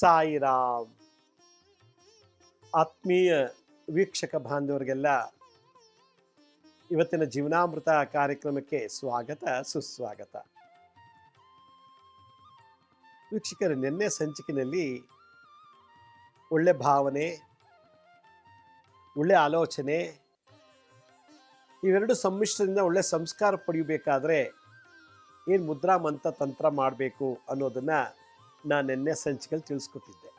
ಸಾಯಿರಾಮ್. ಆತ್ಮೀಯ ವೀಕ್ಷಕ ಬಾಂಧವರಿಗೆಲ್ಲ ಇವತ್ತಿನ ಜೀವನಾಮೃತ ಕಾರ್ಯಕ್ರಮಕ್ಕೆ ಸ್ವಾಗತ, ಸುಸ್ವಾಗತ. ವೀಕ್ಷಕರ, ನಿನ್ನೆ ಸಂಚಿಕೆಯಲ್ಲಿ ಒಳ್ಳೆ ಭಾವನೆ, ಒಳ್ಳೆ ಆಲೋಚನೆ, ಇವೆರಡು ಸಮ್ಮಿಶ್ರದಿಂದ ಒಳ್ಳೆ ಸಂಸ್ಕಾರ ಪಡೆಯಬೇಕಾದ್ರೆ ಏನು ಮುದ್ರಾ, ಮಂತ್ರ, ತಂತ್ರ ಮಾಡಬೇಕು ಅನ್ನೋದನ್ನ ನಾನು ನಿನ್ನೆ ಸಂಚಿಕೆಯಲ್ಲಿ ತಿಳಿಸ್ಕೊಟ್ಟಿದ್ದೆ.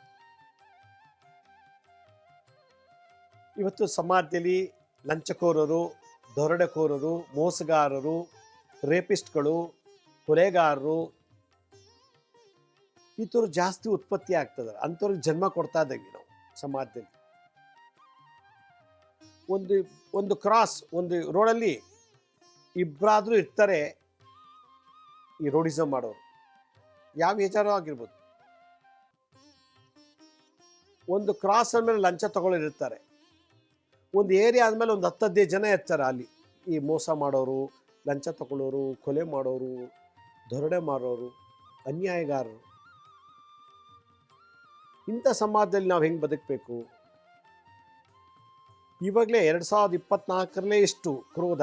ಇವತ್ತು ಸಮಾಜದಲ್ಲಿ ಲಂಚಕೋರರು, ದೊರಡೆಕೋರರು, ಮೋಸಗಾರರು, ರೇಪಿಸ್ಟ್ಗಳು, ಕೊಲೆಗಾರರು ಈ ಜಾಸ್ತಿ ಉತ್ಪತ್ತಿ ಆಗ್ತದೆ ಅಂಥವ್ರಿಗೆ ಜನ್ಮ ಕೊಡ್ತಾ ಇದ್ದೀವಿ ನಾವು ಸಮಾಜದಲ್ಲಿ. ಒಂದು ಒಂದು ಕ್ರಾಸ್, ಒಂದು ರೋಡಲ್ಲಿ ಇಬ್ಬರಾದರೂ ಇರ್ತಾರೆ ಈ ರೋಡಿಸಮ್ ಮಾಡೋರು. ಯಾವ ವಿಚಾರ ಆಗಿರ್ಬೋದು. ಒಂದು ಕ್ರಾಸ್ ಅಂದಮೇಲೆ ಲಂಚ ತಗೊಳ್ಳೋರಿರ್ತಾರೆ ಒಂದು ಏರಿಯಾ ಆದಮೇಲೆ ಒಂದು ಹತ್ತು ಹದಿನೈದು ಜನ ಇರ್ತಾರೆ ಅಲ್ಲಿ. ಈ ಮೋಸ ಮಾಡೋರು, ಲಂಚ ತಗೊಳ್ಳೋರು, ಕೊಲೆ ಮಾಡೋರು, ದೊರಡೆ ಮಾರೋರು ಅನ್ಯಾಯಗಾರರು. ಇಂಥ ಸಮಾಜದಲ್ಲಿ ನಾವು ಹೆಂಗೆ ಬದುಕಬೇಕು? ಇವಾಗಲೇ ಎರಡು ಸಾವಿರದ ಇಪ್ಪತ್ನಾಲ್ಕರಲ್ಲೇ ಇಷ್ಟು ಕ್ರೋಧ,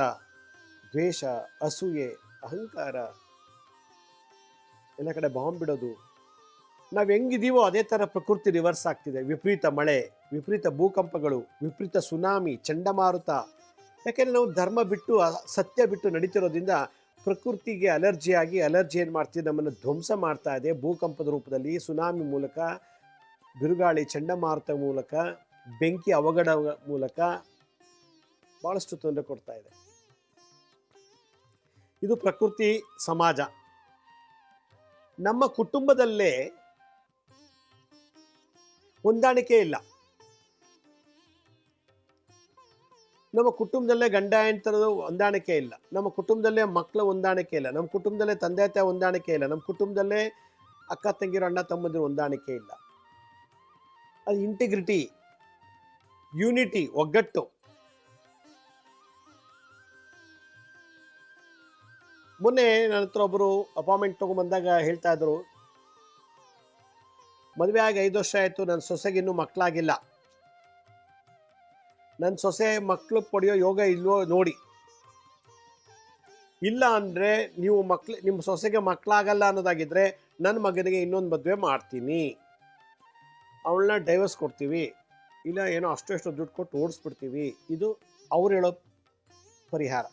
ದ್ವೇಷ, ಅಸೂಯೆ, ಅಹಂಕಾರ ಎಲ್ಲ ಕಡೆ ಬಾಂಬ್ ಬಿಡೋದು. ನಾವು ಹೆಂಗಿದೀವೋ ಅದೇ ಥರ ಪ್ರಕೃತಿ ರಿವರ್ಸ್ ಆಗ್ತಿದೆ. ವಿಪರೀತ ಮಳೆ, ವಿಪರೀತ ಭೂಕಂಪಗಳು, ವಿಪರೀತ ಸುನಾಮಿ ಚಂಡಮಾರುತ. ಯಾಕೆಂದರೆ ನಾವು ಧರ್ಮ ಬಿಟ್ಟು ಸತ್ಯ ಬಿಟ್ಟು ನಡೀತಿರೋದ್ರಿಂದ ಪ್ರಕೃತಿಗೆ ಅಲರ್ಜಿಯಾಗಿ ಅಲರ್ಜಿ ಏನು ಮಾಡ್ತೀವಿ ನಮ್ಮನ್ನು ಧ್ವಂಸ ಮಾಡ್ತಾ ಇದೆ. ಭೂಕಂಪದ ರೂಪದಲ್ಲಿ ಸುನಾಮಿ ಮೂಲಕ, ಬಿರುಗಾಳಿ, ಚಂಡಮಾರುತ ಮೂಲಕ, ಬೆಂಕಿ ಅವಘಡ ಮೂಲಕ ಭಾಳಷ್ಟು ತೊಂದರೆ ಕೊಡ್ತಾ ಇದೆ. ಇದು ಪ್ರಕೃತಿ ಸಮಾಜ. ನಮ್ಮ ಕುಟುಂಬದಲ್ಲೇ ಹೊಂದಾಣಿಕೆ ಇಲ್ಲ. ನಮ್ಮ ಕುಟುಂಬದಲ್ಲೇ ಗಂಡ ಹೆಂಡತರದು ಹೊಂದಾಣಿಕೆ ಇಲ್ಲ. ನಮ್ಮ ಕುಟುಂಬದಲ್ಲೇ ಮಕ್ಕಳ ಹೊಂದಾಣಿಕೆ ಇಲ್ಲ. ನಮ್ಮ ಕುಟುಂಬದಲ್ಲೇ ತಂದೆ ತಾಯಿ ಹೊಂದಾಣಿಕೆ ಇಲ್ಲ. ನಮ್ಮ ಕುಟುಂಬದಲ್ಲೇ ಅಕ್ಕ ತಂಗಿರು, ಅಣ್ಣ ತಮ್ಮಂದಿರು ಹೊಂದಾಣಿಕೆ ಇಲ್ಲ. ಅದು ಇಂಟಿಗ್ರಿಟಿ ಯೂನಿಟಿ ಒಗ್ಗಟ್ಟು. ಮೊನ್ನೆ ನನ್ನ ಹತ್ರ ಒಬ್ಬರು ಅಪಾಯಿಂಟ್ಮೆಂಟ್ ತೊಗೊಂಬಂದಾಗ ಹೇಳ್ತಾ ಇದ್ರು ಮದುವೆ ಆಗಿ ಐದು ವರ್ಷ ಆಯಿತು ನನ್ನ ಸೊಸೆಗೆ ಇನ್ನೂ ಮಕ್ಕಳಾಗಿಲ್ಲ ನನ್ನ ಸೊಸೆ ಮಕ್ಕಳು ಪಡೆಯೋ ಯೋಗ ಇಲ್ವೋ ನೋಡಿ. ಇಲ್ಲ ಅಂದರೆ ನೀವು ಮಕ್ಳು, ನಿಮ್ಮ ಸೊಸೆಗೆ ಮಕ್ಕಳಾಗಲ್ಲ ಅನ್ನೋದಾಗಿದ್ದರೆ ನನ್ನ ಮಗನಿಗೆ ಇನ್ನೊಂದು ಮದುವೆ ಮಾಡ್ತೀನಿ. ಅವಳನ್ನ ಡೈವರ್ಸ್ ಕೊಡ್ತೀವಿ. ಇಲ್ಲ ಏನೋ ಅಷ್ಟು ಎಷ್ಟು ದುಡ್ಡು ಕೊಟ್ಟು ಓಡಿಸ್ಬಿಡ್ತೀವಿ. ಇದು ಅವ್ರು ಹೇಳೋ ಪರಿಹಾರ.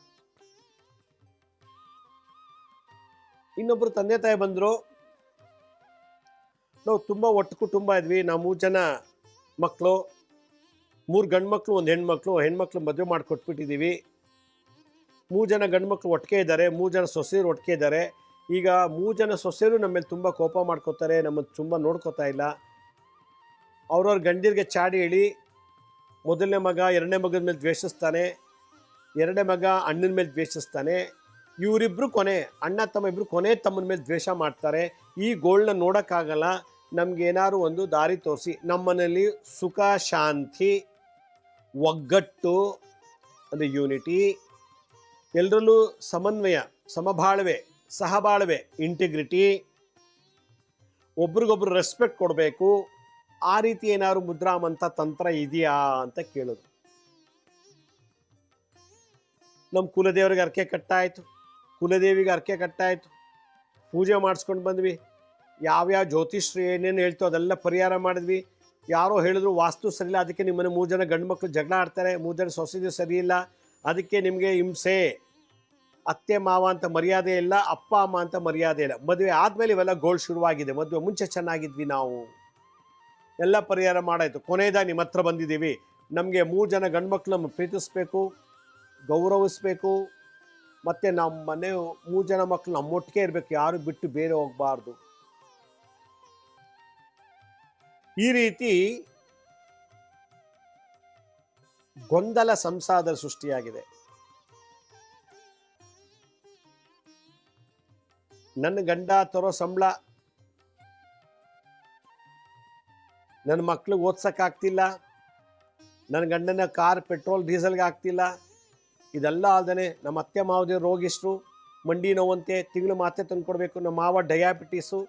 ಇನ್ನೊಬ್ಬರು ತಂದೆ ತಾಯಿ ಬಂದರು ನಾವು ತುಂಬ ಒಟ್ಟು ಕುಟುಂಬ ಇದ್ವಿ. ನಾವು ಮೂರು ಜನ ಮಕ್ಕಳು ಮೂರು ಗಂಡು ಮಕ್ಕಳು ಒಂದು ಹೆಣ್ಮಕ್ಳು ಹೆಣ್ಮಕ್ಳು ಮದುವೆ ಮಾಡಿಕೊಟ್ಬಿಟ್ಟಿದ್ದೀವಿ ಮೂರು ಜನ ಗಂಡು ಮಕ್ಕಳು ಒಟ್ಟಿಗೆ ಇದ್ದಾರೆ, ಮೂರು ಜನ ಸೊಸೆಯರು ಒಟ್ಟಿಗೆ ಇದ್ದಾರೆ. ಈಗ ಮೂರು ಜನ ಸೊಸೆಯರು ನಮ್ಮ ಮೇಲೆ ತುಂಬ ಕೋಪ ಮಾಡ್ಕೋತಾರೆ ನಮ್ಮನ್ನು ತುಂಬ ನೋಡ್ಕೋತಾ ಇಲ್ಲ. ಅವ್ರವ್ರ ಗಂಡಿರಿಗೆ ಚಾಡಿ ಹೇಳಿ, ಮೊದಲನೇ ಮಗ, ಎರಡನೇ ಮಗನ ಮೇಲೆ ದ್ವೇಷಿಸ್ತಾನೆ, ಎರಡನೇ ಮಗ ಅಣ್ಣನ ಮೇಲೆ ದ್ವೇಷಿಸ್ತಾನೆ. ಇವರಿಬ್ಬರು ಕೊನೆ, ಅಣ್ಣ ತಮ್ಮ ಇಬ್ಬರು ಕೊನೆ ತಮ್ಮನ ಮೇಲೆ ದ್ವೇಷ ಮಾಡ್ತಾರೆ. ಈ ಗೋಳನ್ನ ನೋಡೋಕ್ಕಾಗಲ್ಲ. ನಮ್ಗೇನಾದ್ರು ಒಂದು ದಾರಿ ತೋರಿಸಿ. ನಮ್ಮನೆಯಲ್ಲಿ ಸುಖ, ಶಾಂತಿ, ಒಗ್ಗಟ್ಟು, ಅಂದರೆ ಯೂನಿಟಿ ಎಲ್ಲರಲ್ಲೂ ಸಮನ್ವಯ, ಸಮಬಾಳ್ವೆ, ಸಹಬಾಳ್ವೆ ಇಂಟಿಗ್ರಿಟಿ ಒಬ್ರಿಗೊಬ್ರು ರೆಸ್ಪೆಕ್ಟ್ ಕೊಡಬೇಕು. ಆ ರೀತಿ ಏನಾದ್ರು ಮುದ್ರಾಮಂತ ತಂತ್ರ ಇದೆಯಾ ಅಂತ ಕೇಳೋದು. ನಮ್ಮ ಕುಲದೇವರಿಗೆ ಅರ್ಕೆ ಕಟ್ಟಾಯಿತು. ಕುಲದೇವಿಗೆ ಅರ್ಕೆ ಕಟ್ಟಾಯಿತು. ಪೂಜೆ ಮಾಡಿಸ್ಕೊಂಡು ಬಂದ್ವಿ. ಯಾವ್ಯಾವ ಜ್ಯೋತಿಷ್ರು ಏನೇನು ಹೇಳ್ತೋ ಅದೆಲ್ಲ ಪರಿಹಾರ ಮಾಡಿದ್ವಿ. ಯಾರೋ ಹೇಳಿದ್ರು ವಾಸ್ತು ಸರಿಯಿಲ್ಲ, ಅದಕ್ಕೆ ನಿಮ್ಮನೆ ಮೂರು ಜನ ಗಂಡು ಮಕ್ಕಳು ಜಗಳ ಆಡ್ತಾರೆ, ಮೂರು ಜನ ಸೊಸೆದು ಸರಿಯಿಲ್ಲ, ಅದಕ್ಕೆ ನಿಮಗೆ ಹಿಂಸೆ. ಅತ್ತೆ, ಮಾವ ಅಂತ ಮರ್ಯಾದೆ ಇಲ್ಲ, ಅಪ್ಪ, ಅಮ್ಮ ಅಂತ ಮರ್ಯಾದೆ ಇಲ್ಲ. ಮದುವೆ ಆದಮೇಲೆ ಇವೆಲ್ಲ ಗೋಲ್ ಶುರುವಾಗಿದೆ. ಮದುವೆ ಮುಂಚೆ ಚೆನ್ನಾಗಿದ್ವಿ ನಾವು. ಎಲ್ಲ ಪರಿಹಾರ ಮಾಡಾಯಿತು. ಕೊನೆಯದ ನಿಮ್ಮ ಹತ್ರ ಬಂದಿದ್ದೀವಿ. ನಮಗೆ ಮೂರು ಜನ ಗಂಡು ನಮ್ಮ ಪ್ರೀತಿಸ್ಬೇಕು, ಗೌರವಿಸ್ಬೇಕು. ಮತ್ತು ನಮ್ಮ ಮನೆ ಮೂರು ಜನ ಮಕ್ಕಳು ನಮ್ಮೊಟ್ಟಿಗೆ ಇರಬೇಕು. ಯಾರು ಬಿಟ್ಟು ಬೇರೆ ಹೋಗಬಾರ್ದು. ಈ ರೀತಿ ಗೊಂದಲ ಸಂಸಾದ ಸೃಷ್ಟಿಯಾಗಿದೆ. ನನ್ನ ಗಂಡ ತರೋ ಸಂಬಳ ನನ್ನ ಮಕ್ಳಿಗೆ ಓದ್ಸೋಕ್ಕಾಗ್ತಿಲ್ಲ ನನ್ನ ಗಂಡನ ಕಾರ್ ಪೆಟ್ರೋಲ್, ಡೀಸೆಲ್ಗೆ ಆಗ್ತಿಲ್ಲ. ಇದೆಲ್ಲ ಅಲ್ಲದೆ ನಮ್ಮ ಅತ್ತೆ ಮಾವದೇ ರೋಗಿಷ್ಟ್ರು ಮಂಡಿ ನೋವಂತೆ ತಿಂಗಳು ಮಾತೆ ತಂದು ಕೊಡಬೇಕು ನಮ್ಮ ಮಾವ ಡಯಾಬಿಟೀಸು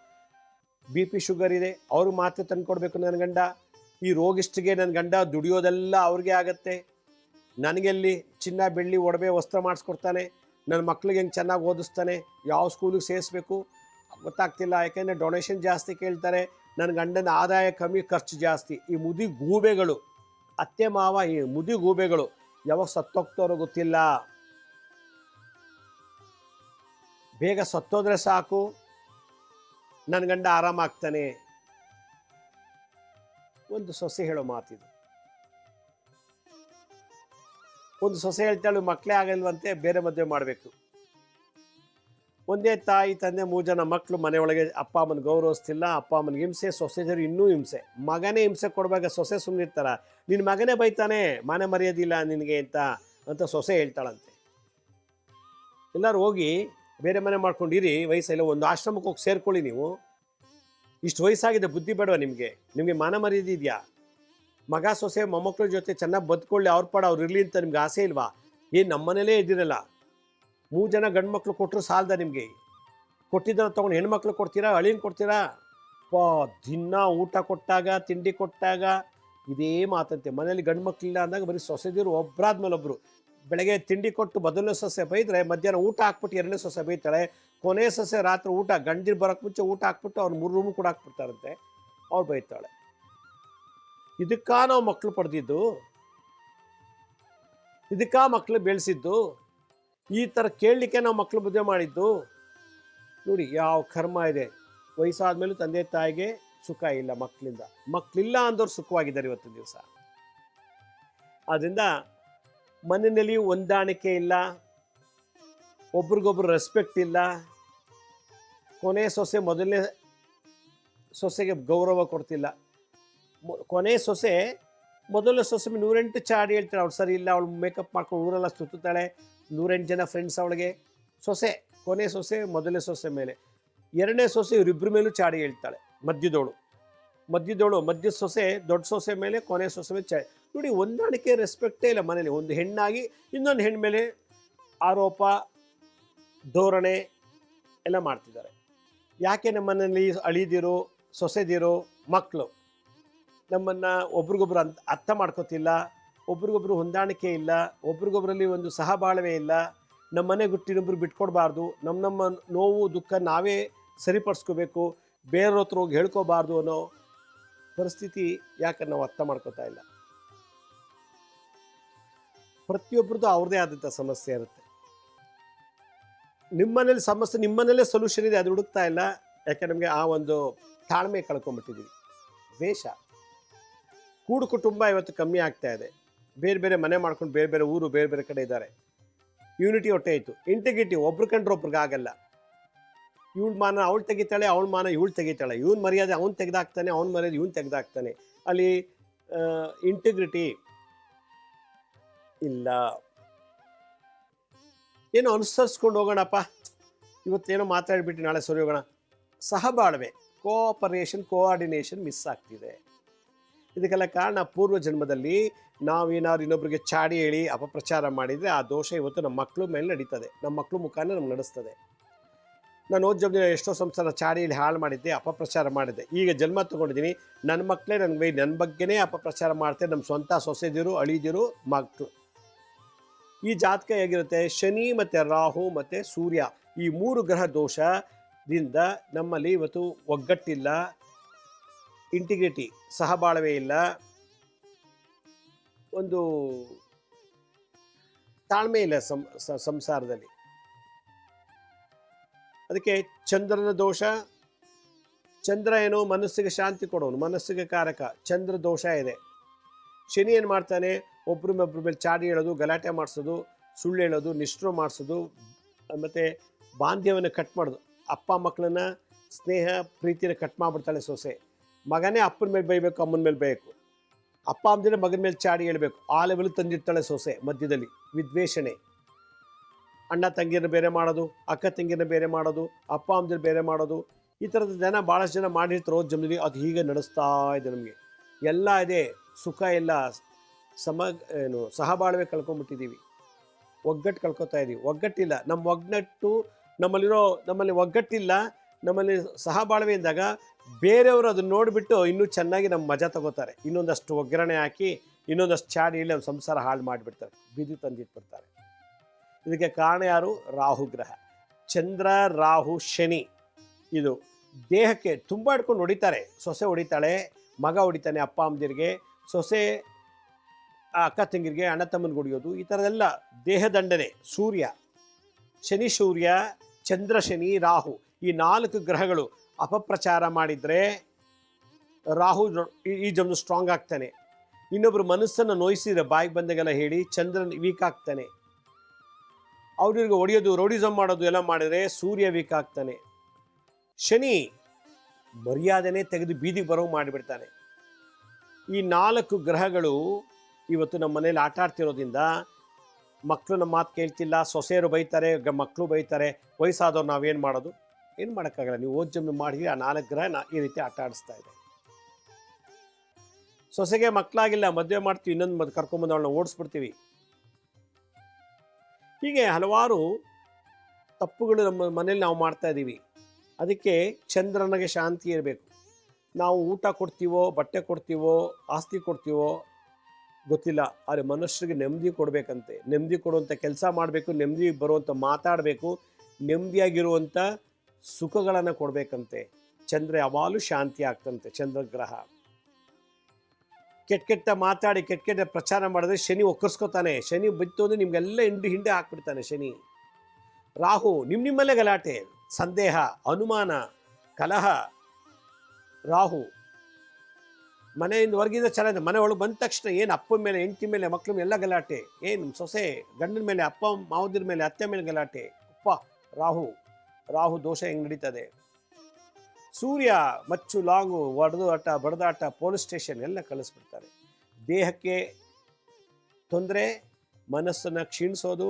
ಬಿ ಪಿ ಶುಗರ್ ಇದೆ ಅವ್ರಿಗೆ ಮಾತ್ರ ತಂದು ಕೊಡಬೇಕು ನನ್ನ ಗಂಡ. ಈ ರೋಗಿಷ್ಟಿಗೆ ನನ್ನ ಗಂಡ ದುಡಿಯೋದೆಲ್ಲ ಅವ್ರಿಗೆ ಆಗತ್ತೆ. ನನಗೆಲ್ಲಿ ಚಿನ್ನ, ಬೆಳ್ಳಿ, ಒಡವೆ, ವಸ್ತ್ರ ಮಾಡಿಸ್ಕೊಡ್ತಾನೆ. ನನ್ನ ಮಕ್ಳಿಗೆ ಹೆಂಗೆ ಚೆನ್ನಾಗಿ ಓದಿಸ್ತಾನೆ, ಯಾವ ಸ್ಕೂಲಿಗೆ ಸೇರಿಸ್ಬೇಕು ಗೊತ್ತಾಗ್ತಿಲ್ಲ. ಯಾಕೆಂದರೆ ಡೊನೇಷನ್ ಜಾಸ್ತಿ ಕೇಳ್ತಾರೆ, ನನ್ನ ಗಂಡನ ಆದಾಯ ಕಮ್ಮಿ, ಖರ್ಚು ಜಾಸ್ತಿ. ಈ ಮುದಿ ಗೂಬೆಗಳು, ಅತ್ತೆ ಮಾವ ಈ ಮುದಿ ಗೂಬೆಗಳು ಯಾವಾಗ ಸತ್ತೋಗ್ತಾರೋ ಗೊತ್ತಿಲ್ಲ. ಬೇಗ ಸತ್ತೋದ್ರೆ ಸಾಕು. ನನ್ನ ಗಂಡ ಆರಾಮಾಗ್ತಾನೆ ಒಂದು ಸೊಸೆ ಹೇಳೋ ಮಾತಿದು. ಒಂದು ಸೊಸೆ ಹೇಳ್ತಾಳು ಮಕ್ಕಳೇ ಆಗಲ್ವಂತೆ, ಬೇರೆ ಮದುವೆ ಮಾಡಬೇಕು. ಒಂದೇ ತಾಯಿ, ತಂದೆ, ಮೂರು ಜನ ಮಕ್ಕಳು ಮನೆಯೊಳಗೆ ಅಪ್ಪ ಅಮ್ಮನ ಗೌರವಿಸ್ತಿಲ್ಲ, ಅಪ್ಪ ಅಮ್ಮನ ಹಿಂಸೆ ಸೊಸೆಜರು ಇನ್ನೂ ಹಿಂಸೆ. ಮಗನೇ ಹಿಂಸೆ ಕೊಡುವಾಗ ಸೊಸೆ ಸುಮ್ಮನಿರ್ತಾರ ನಿನ್ನ ಮಗನೇ ಬೈತಾನೆ, ಮನೆ ಮರೆಯೋದಿಲ್ಲ ನಿನಗೆ ಅಂತ ಅಂತ ಸೊಸೆ ಹೇಳ್ತಾಳಂತೆ. ಎಲ್ಲರೂ ಹೋಗಿ ಬೇರೆ ಮನೆ ಮಾಡ್ಕೊಂಡಿರಿ, ವಯಸ್ಸೆಲ್ಲ ಒಂದು ಆಶ್ರಮಕ್ಕೆ ಹೋಗಿ ಸೇರ್ಕೊಳ್ಳಿ ನೀವು. ಇಷ್ಟು ವಯಸ್ಸಾಗಿದೆ, ಬುದ್ಧಿ ಬೇಡವಾ ನಿಮಗೆ? ನಿಮಗೆ ಮಾನ ಮರ್ಯಾದೆ ಇದೆಯಾ? ಮಗ ಸೊಸೆ ಮೊಮ್ಮಕ್ಕಳ ಜೊತೆ ಚೆನ್ನಾಗಿ ಬದುಕೊಳ್ಳಿ ಅವ್ರ ಪಾಡ ಅವ್ರು ಇರಲಿ ಅಂತ ನಿಮ್ಗೆ ಆಸೆ ಇಲ್ವಾ? ಏನು ನಮ್ಮನೇಲೇ ಇದ್ದಿರಲ್ಲ? ಮೂರು ಜನ ಗಂಡು ಮಕ್ಳು ಕೊಟ್ಟರು ಸಾಲದ ನಿಮಗೆ. ಕೊಟ್ಟಿದ್ದನ್ನ ತೊಗೊಂಡು ಹೆಣ್ಮಕ್ಳು ಕೊಡ್ತೀರಾ ಅಳಿನ ಕೊಡ್ತೀರಾ? ಪಾ, ದಿನ ಊಟ ಕೊಟ್ಟಾಗ, ತಿಂಡಿ ಕೊಟ್ಟಾಗ, ಇದೇ ಮಾತಂತೆ. ಮನೇಲಿ ಗಂಡು ಮಕ್ಕಳಿಲ್ಲ ಅಂದಾಗ ಬರೀ ಸೊಸೆದಿರು ಒಬ್ಬರಾದ್ಮೇಲೆ ಒಬ್ಬರು ಬೆಳಗ್ಗೆ ತಿಂಡಿ ಕೊಟ್ಟು ಬದಲು ಸೊಸೆ ಬೈದರೆ ಮಧ್ಯಾಹ್ನ ಊಟ ಹಾಕ್ಬಿಟ್ಟು ಎರಡನೇ ಸೊಸೆ ಬೈತಾಳೆ. ಕೊನೆ ಸೊಸೆ ರಾತ್ರಿ ಊಟ ಗಂಡಿರು ಬರೋಕ್ಕೆ ಮುಂಚೆ ಊಟ ಹಾಕ್ಬಿಟ್ಟು ಅವ್ರು ಮೂರು ರೂಮ್ ಕೂಡ ಹಾಕ್ಬಿಡ್ತಾರಂತೆ. ಅವ್ರು ಬೈತಾಳೆ. ಇದಕ್ಕ ನಾವು ಮಕ್ಕಳು ಪಡೆದಿದ್ದು? ಇದಕ್ಕ ಮಕ್ಕಳು ಬೆಳೆಸಿದ್ದು? ಈ ಥರ ಕೇಳಲಿಕ್ಕೆ ನಾವು ಮಕ್ಕಳು ಮದುವೆ ಮಾಡಿದ್ದು? ನೋಡಿ ಯಾವ ಕರ್ಮ ಇದೆ. ವಯಸ್ಸಾದ ಮೇಲೂ ತಂದೆ ತಾಯಿಗೆ ಸುಖ ಇಲ್ಲ ಮಕ್ಕಳಿಂದ ಮಕ್ಕಳಿಲ್ಲ ಅಂದವ್ರು ಸುಖವಾಗಿದ್ದಾರೆ ಇವತ್ತು ದಿವಸ. ಆದ್ದರಿಂದ ಮನೆಯಲ್ಲಿ ಹೊಂದಾಣಿಕೆ ಇಲ್ಲ, ಒಬ್ರಿಗೊಬ್ರು ರೆಸ್ಪೆಕ್ಟ್ ಇಲ್ಲ. ಕೊನೆ ಸೊಸೆ ಮೊದಲನೇ ಸೊಸೆಗೆ ಗೌರವ ಕೊಡ್ತಿಲ್ಲ. ಕೊನೆ ಸೊಸೆ ಮೊದಲ ಸೊಸೆ ನೂರೆಂಟು ಚಾಡಿ ಹೇಳ್ತಾರೆ, ಅವ್ಳು ಸರಿ ಇಲ್ಲ, ಅವಳು ಮೇಕಪ್ ಮಾಡ್ಕೊಂಡು ಊರೆಲ್ಲ ಸುತ್ತುತ್ತಾಳೆ, ನೂರೆಂಟು ಜನ ಫ್ರೆಂಡ್ಸ್ ಅವಳಿಗೆ. ಸೊಸೆ, ಕೊನೆ ಸೊಸೆ ಮೊದಲನೇ ಸೊಸೆ ಮೇಲೆ. ಎರಡನೇ ಸೊಸೆ ಇವರಿಬ್ಬರ ಮೇಲೂ ಚಾಡಿ ಹೇಳ್ತಾಳೆ, ಮಧ್ಯದೋಳು. ಮಧ್ಯದೋಳು, ಮಧ್ಯ ಸೊಸೆ, ದೊಡ್ಡ ಸೊಸೆ ಮೇಲೆ, ಕೊನೆ ಸೊಸೆ ಮೇಲೆ ಚಾಯ್ ನೋಡಿ ಹೊಂದಾಣಿಕೆ ರೆಸ್ಪೆಕ್ಟೇ ಇಲ್ಲ ಮನೇಲಿ. ಒಂದು ಹೆಣ್ಣಾಗಿ ಇನ್ನೊಂದು ಹೆಣ್ಣು ಮೇಲೆ ಆರೋಪ, ಧೋರಣೆ ಎಲ್ಲ ಮಾಡ್ತಿದ್ದಾರೆ. ಯಾಕೆ ನಮ್ಮನೇಲಿ ಅಳಿದಿರೋ, ಸೊಸೆದಿರೋ ಮಕ್ಕಳು ನಮ್ಮನ್ನು ಒಬ್ರಿಗೊಬ್ರು ಅಂತ ಅರ್ಥ ಮಾಡ್ಕೋತಿಲ್ಲ, ಒಬ್ರಿಗೊಬ್ರು ಹೊಂದಾಣಿಕೆ ಇಲ್ಲ, ಒಬ್ರಿಗೊಬ್ರಲ್ಲಿ ಒಂದು ಸಹಬಾಳ್ವೆ ಇಲ್ಲ, ನಮ್ಮ ಮನೆ ಗುಟ್ಟಿನೊಬ್ರು ಬಿಟ್ಕೊಡ್ಬಾರ್ದು ನಮ್ಮ ನಮ್ಮ ನೋವು, ದುಃಖ ನಾವೇ ಸರಿಪಡಿಸ್ಕೋಬೇಕು ಬೇರೆಯವ್ರ ಹತ್ರ ಹೋಗಿ ಹೇಳ್ಕೋಬಾರ್ದು ಅನ್ನೋ ಪರಿಸ್ಥಿತಿ ಯಾಕೆ ನಾವು ಅರ್ಥ ಮಾಡ್ಕೋತಾ ಇಲ್ಲ? ಪ್ರತಿಯೊಬ್ಬರದ್ದು ಅವ್ರದೇ ಆದಂಥ ಸಮಸ್ಯೆ ಇರುತ್ತೆ. ನಿಮ್ಮನೇಲಿ ಸಮಸ್ಯೆ ನಿಮ್ಮನೇಲೇ ಸೊಲ್ಯೂಷನ್ ಇದೆ, ಅದು ಹುಡುಕ್ತಾ ಇಲ್ಲ. ಯಾಕೆ ನಮಗೆ ಆ ಒಂದು ತಾಳ್ಮೆ ಕಳ್ಕೊಂಡ್ಬಿಟ್ಟಿದ್ದೀವಿ ವೇಷ ಕೂಡು ಕುಟುಂಬ ಇವತ್ತು ಕಮ್ಮಿ ಆಗ್ತಾ ಇದೆ. ಬೇರೆ ಬೇರೆ ಮನೆ ಮಾಡ್ಕೊಂಡು ಬೇರೆ ಬೇರೆ ಊರು, ಬೇರೆ ಬೇರೆ ಕಡೆ ಇದ್ದಾರೆ. ಯೂನಿಟಿ ಹೊಟ್ಟೆ ಆಯಿತು. ಇಂಟಿಗ್ರಿಟಿ ಒಬ್ರು ಕಂಡ್ರೆ ಒಬ್ರಿಗೆ ಆಗಲ್ಲ ಇವಳು ಮಾನ ಅವಳು ತೆಗಿತಾಳೆ, ಅವಳ ಮಾನ ಇವಳು ತೆಗಿತಾಳೆ. ಇವನ್ ಮರ್ಯಾದೆ ಅವ್ನು ತೆಗೆದಾಕ್ತಾನೆ, ಅವ್ನ ಮರ್ಯಾದೆ ಇವನು ತೆಗೆದಾಕ್ತಾನೆ. ಅಲ್ಲಿ ಇಂಟಿಗ್ರಿಟಿ ಇಲ್ಲ. ಏನೋ ಅನುಸರಿಸ್ಕೊಂಡು ಹೋಗೋಣಪ್ಪ. ಇವತ್ತೇನೋ ಮಾತಾಡಿಬಿಟ್ಟು ನಾಳೆ ಸರಿ ಹೋಗೋಣ. ಸಹಬಾಳ್ವೆ ಕೋಆಪರೇಷನ್ ಕೋಆರ್ಡಿನೇಷನ್ ಮಿಸ್ ಆಗ್ತಿದೆ. ಇದಕ್ಕೆಲ್ಲ ಕಾರಣ ಪೂರ್ವ ಜನ್ಮದಲ್ಲಿ ನಾವೇನಾದ್ರು ಇನ್ನೊಬ್ಬರಿಗೆ ಚಾಡಿ ಹೇಳಿ ಅಪಪ್ರಚಾರ ಮಾಡಿದರೆ ಆ ದೋಷ ಇವತ್ತು ನಮ್ಮ ಮಕ್ಕಳು ಮೇಲೆ ನಡೀತದೆ. ನಮ್ಮ ಮಕ್ಕಳು ಮುಖಾನ ನಮ್ಗೆ ನಡೆಸ್ತದೆ. ನಾನು ಓದ್ ಎಷ್ಟೋ ಸಂಸಾರ ಚಾರಿಯಲ್ಲಿ ಹೇಳಿ ಮಾಡಿದ್ದೆ, ಅಪಪ್ರಚಾರ ಮಾಡಿದ್ದೆ. ಈಗ ಜನ್ಮ ತಗೊಂಡಿದ್ದೀನಿ ನನ್ನ ಮಕ್ಕಳೇ ನನ್ನ ಬೈ ನನ್ನ ಬಗ್ಗೆನೇ ಅಪಪ್ರಚಾರ ಮಾಡ್ತಾರೆ. ನಮ್ಮ ಸ್ವಂತ ಸೊಸೆದಿರು, ಅಳಿದಿರು ಮಕ್ಕಳು ಈ ಜಾತಕ ಹೇಗಿರುತ್ತೆ? ಶನಿ ಮತ್ತು ರಾಹು ಮತ್ತು ಸೂರ್ಯ. ಈ ಮೂರು ಗ್ರಹ ದೋಷದಿಂದ ನಮ್ಮಲ್ಲಿ ಇವತ್ತು ಒಗ್ಗಟ್ಟಿಲ್ಲ ಇಂಟಿಗ್ರಿಟಿ ಸಹಬಾಳ್ವೆ ಇಲ್ಲ. ಒಂದು ತಾಳ್ಮೆ ಇಲ್ಲ ಸಂಸಾರದಲ್ಲಿ. ಅದಕ್ಕೆ ಚಂದ್ರನ ದೋಷ, ಚಂದ್ರ ಏನು ಮನಸ್ಸಿಗೆ ಶಾಂತಿ ಕೊಡೋನು, ಮನಸ್ಸಿಗೆ ಕಾರಕ, ಚಂದ್ರ ದೋಷ ಇದೆ. ಶನಿ ಏನು ಮಾಡ್ತಾನೆ ಒಬ್ಬರ ಮೇಲೆ ಚಾಡಿ ಹೇಳೋದು, ಗಲಾಟೆ ಮಾಡಿಸೋದು, ಸುಳ್ಳು ಹೇಳೋದು ನಿಷ್ಠುರ ಮಾಡಿಸೋದು, ಮತ್ತು ಬಾಂಧ್ಯವನ್ನು ಕಟ್ ಮಾಡೋದು. ಅಪ್ಪ ಮಕ್ಕಳನ್ನ ಸ್ನೇಹ, ಪ್ರೀತಿನ ಕಟ್ ಮಾಡಿಬಿಡ್ತಾಳೆ ಸೊಸೆ. ಮಗನೇ ಅಪ್ಪನ ಮೇಲೆ ಬೈಬೇಕು ಅಮ್ಮನ ಮೇಲೆ ಬೈಬೇಕು ಅಪ್ಪ ಅಮ್ಮದಿನ ಮಗನ ಮೇಲೆ ಚಾಡಿ ಹೇಳಬೇಕು. ಆ ಲೆವೆಲ್ ತಂದಿರ್ತಾಳೆ ಸೊಸೆ ಮಧ್ಯದಲ್ಲಿ, ವಿದ್ವೇಷಣೆ. ಅಣ್ಣ ತಂಗಿನ ಬೇರೆ ಮಾಡೋದು, ಅಕ್ಕ ತಂಗಿನ ಬೇರೆ ಮಾಡೋದು, ಅಪ್ಪ ಅಮ್ಮನ ಬೇರೆ ಮಾಡೋದು, ಈ ಥರದ ಜನ ಭಾಳಷ್ಟು ಜನ ಮಾಡಿರ್ತಾರೆ ಜಮೀನಿಗೆ, ಅದು ಹೀಗೆ ನಡೆಸ್ತಾ ಇದೆ ನಮಗೆ. ಎಲ್ಲ ಇದೆ, ಸುಖ ಇಲ್ಲ, ಸಮ, ಏನು, ಸಹಬಾಳ್ವೆ ಕಳ್ಕೊಂಬಿಟ್ಟಿದ್ದೀವಿ. ಒಗ್ಗಟ್ಟು ಕಳ್ಕೊತಾ ಇದ್ದೀವಿ ಒಗ್ಗಟ್ಟಿಲ್ಲ, ನಮ್ಮ ಒಗ್ಗಟ್ಟು ನಮ್ಮಲ್ಲಿರೋ, ನಮ್ಮಲ್ಲಿ ಒಗ್ಗಟ್ಟಿಲ್ಲ, ನಮ್ಮಲ್ಲಿ ಸಹಬಾಳ್ವೆ ಇದ್ದಾಗ ಬೇರೆಯವರು ಅದನ್ನ ನೋಡಿಬಿಟ್ಟು ಇನ್ನೂ ಚೆನ್ನಾಗಿ ನಮ್ಮ ಮಜಾ ತಗೋತಾರೆ. ಇನ್ನೊಂದಷ್ಟು ಒಗ್ಗರಣೆ ಹಾಕಿ, ಇನ್ನೊಂದಷ್ಟು ಚಾಡಿ ನಮ್ಮ ಸಂಸಾರ ಹಾಳು ಮಾಡಿಬಿಡ್ತಾರೆ. ಬೀದಿ ತಂದಿಟ್ಬಿಡ್ತಾರೆ. ಇದಕ್ಕೆ ಕಾರಣ ಯಾರು? ರಾಹು ಗ್ರಹ. ಚಂದ್ರ, ರಾಹು, ಶನಿ. ಇದು ದೇಹಕ್ಕೆ ತುಂಬ ಹಿಡ್ಕೊಂಡು ಹೊಡಿತಾರೆ. ಸೊಸೆ ಹೊಡಿತಾಳೆ, ಮಗ ಹೊಡಿತಾನೆ ಅಪ್ಪ, ಅಮ್ಮದಿರಿಗೆ. ಸೊಸೆ, ಅಕ್ಕ, ತಂಗಿರಿಗೆ, ಅಣ್ಣ, ತಮ್ಮನಿಗೆ ಹೊಡಿಯೋದು, ಈ ಥರದೆಲ್ಲ ದೇಹದಂಡನೆ. ಸೂರ್ಯ, ಶನಿ, ಸೂರ್ಯ, ಚಂದ್ರ, ಶನಿ, ರಾಹು ಈ ನಾಲ್ಕು ಗ್ರಹಗಳು ಅಪಪ್ರಚಾರ ಮಾಡಿದರೆ ರಾಹು ಈ ಜಮ್ನು ಸ್ಟ್ರಾಂಗ್ ಆಗ್ತಾನೆ. ಇನ್ನೊಬ್ಬರು ಮನಸ್ಸನ್ನು ನೋಯಿಸಿದರೆ ಬಾಯಿಗೆ ಬಂದಾಗೆಲ್ಲ ಹೇಳಿ ಚಂದ್ರನ್ ವೀಕ್ ಆಗ್ತಾನೆ. ಅವ್ರಿಗೆ ಹೊಡೆಯೋದು ರೌಡಿಸಮ್ ಮಾಡೋದು ಎಲ್ಲ ಮಾಡಿದರೆ ಸೂರ್ಯ ವೀಕ್ ಆಗ್ತಾನೆ. ಶನಿ ಮರ್ಯಾದೆನೇ ತೆಗೆದು ಬೀದಿಗೆ ಬರೋ ಮಾಡಿಬಿಡ್ತಾನೆ. ಈ ನಾಲ್ಕು ಗ್ರಹಗಳು ಇವತ್ತು ನಮ್ಮ ಮನೇಲಿ ಆಟ ಆಡ್ತಿರೋದ್ರಿಂದ ಮಕ್ಕಳು ನಮ್ಮ ಮಾತು ಕೇಳ್ತಿಲ್ಲ, ಸೊಸೆಯರು ಬೈತಾರೆ ಮಕ್ಕಳು ಬೈತಾರೆ, ವಯಸ್ಸಾದವ್ರು ನಾವೇನು ಮಾಡೋದು? ಏನು ಮಾಡೋಕ್ಕಾಗಲ್ಲ, ನೀವು ಓದ್ ಮಾಡಿದ್ರಿ ಮಾಡಿ ಆ ನಾಲ್ಕು ಗ್ರಹ ನಾ ಈ ರೀತಿ ಆಟ ಆಡಿಸ್ತಾ ಇದೆ. ಸೊಸೆಗೆ ಮಕ್ಕಳಾಗಿಲ್ಲ ಮದುವೆ ಮಾಡ್ತೀವಿ, ಇನ್ನೊಂದು ಮದ್ ಕರ್ಕೊಂಬಂದು ಅವಳನ್ನ ಓಡಿಸ್ಬಿಡ್ತೀವಿ. ಹೀಗೆ ಹಲವಾರು ತಪ್ಪುಗಳು ನಮ್ಮ ಮನೇಲಿ ನಾವು ಮಾಡ್ತಾ ಇದ್ದೀವಿ. ಅದಕ್ಕೆ ಚಂದ್ರನಿಗೆ ಶಾಂತಿ ಇರಬೇಕು. ನಾವು ಊಟ ಕೊಡ್ತೀವೋ, ಬಟ್ಟೆ ಕೊಡ್ತೀವೋ, ಆಸ್ತಿ ಕೊಡ್ತೀವೋ, ಗೊತ್ತಿಲ್ಲ. ಆದರೆ ಮನುಷ್ಯರಿಗೆ ನೆಮ್ಮದಿ ಕೊಡಬೇಕಂತೆ. ನೆಮ್ಮದಿ ಕೊಡುವಂಥ ಕೆಲಸ ಮಾಡಬೇಕು, ನೆಮ್ಮದಿ ಬರುವಂಥ ಮಾತಾಡಬೇಕು, ನೆಮ್ಮದಿಯಾಗಿರುವಂಥ ಸುಖಗಳನ್ನು ಕೊಡಬೇಕಂತೆ. ಚಂದ್ರ ಯಾವಾಗಲೂ ಶಾಂತಿ ಆಗ್ತಂತೆ ಚಂದ್ರಗ್ರಹ ಕೆಟ್ಟ ಕೆಟ್ಟ ಮಾತಾಡಿ, ಕೆಟ್ಟ ಕೆಟ್ಟ ಪ್ರಚಾರ ಮಾಡಿದ್ರೆ ಶನಿ ಒಕ್ಕರ್ಸ್ಕೊತಾನೆ. ಶನಿ ಬಿತ್ತು ಅಂದರೆ ನಿಮಗೆಲ್ಲ ಹಿಂಡು ಹಿಂಡೆ ಹಾಕ್ಬಿಡ್ತಾನೆ ಶನಿ. ರಾಹು ನಿಮ್ಮ ನಿಮ್ಮಲ್ಲೇ ಗಲಾಟೆ. ಸಂದೇಹ, ಅನುಮಾನ, ಕಲಹ, ರಾಹು. ಮನೆಯಿಂದ ಹೊರಗಿದ ಚೆನ್ನಾಗಿದೆ. ಮನೆ ಒಳಗೆ ಬಂದ ತಕ್ಷಣ ಏನು ಅಪ್ಪನ ಮೇಲೆ, ಹೆಂಡತಿ ಮೇಲೆ ಮಕ್ಕಳ ಎಲ್ಲ ಗಲಾಟೆ. ಏನು ಸೊಸೆ, ಗಂಡನ ಮೇಲೆ, ಅಪ್ಪ ಮಾವದಿರ ಮೇಲೆ, ಅತ್ತೆ ಮೇಲೆ ಗಲಾಟೆ. ಅಪ್ಪ, ರಾಹು. ರಾಹು ದೋಷ ಹೆಂಗೆ ನಡೀತದೆ? ಸೂರ್ಯ, ಮಚ್ಚು, ಲಾಂಗು ಆಟ ಬಡದಾಟ ಪೊಲೀಸ್ ಸ್ಟೇಷನ್ ಎಲ್ಲ ಕಳಿಸ್ಬಿಡ್ತಾರೆ ದೇಹಕ್ಕೆ ತೊಂದರೆ, ಮನಸ್ಸನ್ನು ಕ್ಷೀಣಿಸೋದು,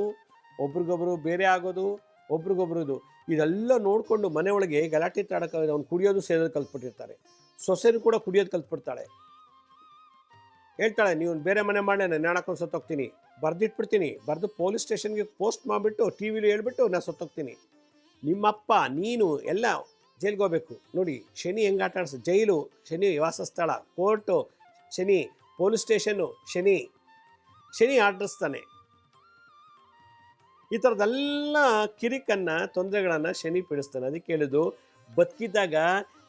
ಒಬ್ರಿಗೊಬ್ರು ಬೇರೆ ಆಗೋದು ಒಬ್ರಿಗೊಬ್ರದು ಇದೆಲ್ಲ ನೋಡಿಕೊಂಡು ಮನೆಯೊಳಗೆ ಗಲಾಟೆ ತಾಡಕ ಅವ್ನು ಕುಡಿಯೋದು ಸೇರೋದು ಕಲ್ತ್ಬಿಟ್ಟಿರ್ತಾರೆ. ಸೊಸೆನೂ ಕೂಡ ಕುಡಿಯೋದು ಕಲ್ತ್ಬಿಡ್ತಾಳೆ. ಹೇಳ್ತಾಳೆ ನೀವು ಬೇರೆ ಮನೆ ಮಾಡಿ ನಾನು ಸತ್ತೋಗ್ತೀನಿ. ಬರ್ದಿಟ್ಬಿಡ್ತೀನಿ. ಬರೆದು ಪೊಲೀಸ್ ಸ್ಟೇಷನ್ಗೆ ಪೋಸ್ಟ್ ಮಾಡಿಬಿಟ್ಟು, ಟಿ ವಿಲಿ ಹೇಳ್ಬಿಟ್ಟು ನಾನು ಸತ್ತೋಗ್ತೀನಿ. ನಿಮ್ಮಪ್ಪ, ನೀನು, ಎಲ್ಲ ಜೈಲ್ಗೆ ಹೋಗ್ಬೇಕು ನೋಡಿ, ಶನಿ ಹೆಂಗೆ ಆಟ ಆಡಿಸ್, ಜೈಲು, ಶನಿ ವಾಸಸ್ಥಳ, court, Shani police station, Shani Shani ಆಡಿಸ್ತಾನೆ ಈ ಥರದ್ದೆಲ್ಲ ಕಿರಿಕನ್ನು, ತೊಂದರೆಗಳನ್ನು ಶನಿ ಪೀಡಿಸ್ತಾನೆ. ಅದಕ್ಕೆ ಹೇಳಿದ್ದು ಬದುಕಿದ್ದಾಗ